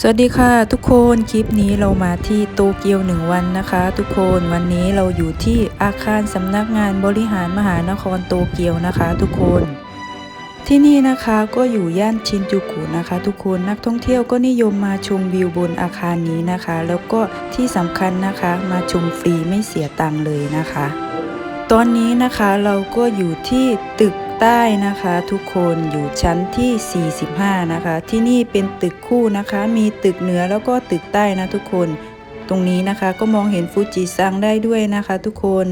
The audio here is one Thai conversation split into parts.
สวัสดีค่ะทุกคนคลิปนี้เรามาที่โตเกียวหนึ่งวันนะคะ ทุกคนวันนี้เราอยู่ที่อาคารสำนักงานบริหารมหานครโตเกียวนะคะ ทุกคน ที่นี่นะคะก็อยู่ย่านชินจูกุนะคะ ทุกคนนักท่องเที่ยวก็นิยมมาชมวิวบนอาคารนี้นะคะ แล้วก็ที่สำคัญนะคะมาชมฟรีไม่เสียตังค์เลยนะคะ ตอนนี้นะคะเราก็อยู่ที่ตึก ใต้นะคะทุกคนอยู่ชั้นที่ 45 นะคะ ที่นี่เป็นตึกคู่นะคะ มีตึกเหนือแล้วก็ตึกใต้นะทุกคน ตรงนี้นะคะก็มองเห็นฟูจิซังได้ด้วยนะคะทุกคน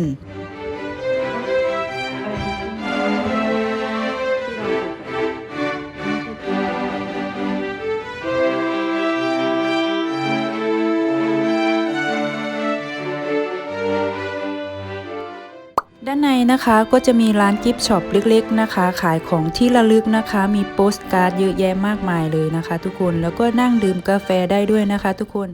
ด้านในนะคะก็จะมีร้านกิฟต์ช็อปเล็กๆนะคะ ขายของที่ระลึกนะคะ มีโปสการ์ดเยอะแยะมากมายเลยนะคะ ทุกคนแล้วก็นั่งดื่มกาแฟได้ด้วยนะคะ ทุกคน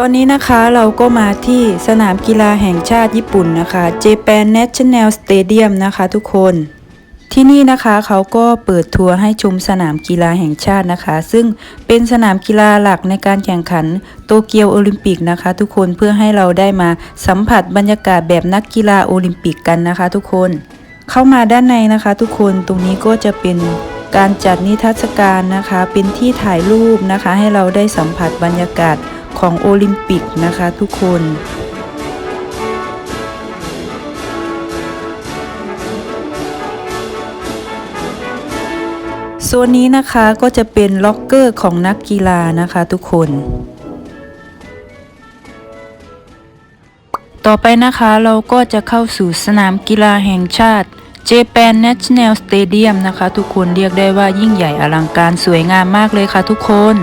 ตอนนี้นะคะเราก็มาที่สนามกีฬาแห่งชาติญี่ปุ่นนะคะ Japan National Stadium นะคะทุกคนที่นี่นะคะเขาก็เปิดทัวร์ให้ชมสนามกีฬาแห่งชาตินะคะ ซึ่งเป็นสนามกีฬาหลักในการแข่งขันโตเกียวโอลิมปิกนะคะ ทุกคนเพื่อให้เราได้มาสัมผัสบรรยากาศแบบนักกีฬาโอลิมปิกกันนะคะ ทุกคนเข้ามาด้านในนะคะ ทุกคนตรงนี้ก็จะเป็นการจัดนิทรรศการนะคะ เป็นที่ถ่ายรูปนะคะ ให้เราได้สัมผัสบรรยากาศ ของโอลิมปิกนะคะทุกคนโซนนี้นะคะก็จะเป็นล็อกเกอร์ของนักกีฬานะคะทุกคน ต่อไปนะคะเราก็จะเข้าสู่สนามกีฬาแห่งชาติ Japan National Stadium นะคะทุกคนเรียกได้ว่ายิ่งใหญ่อลังการสวยงามมากเลยค่ะทุกคน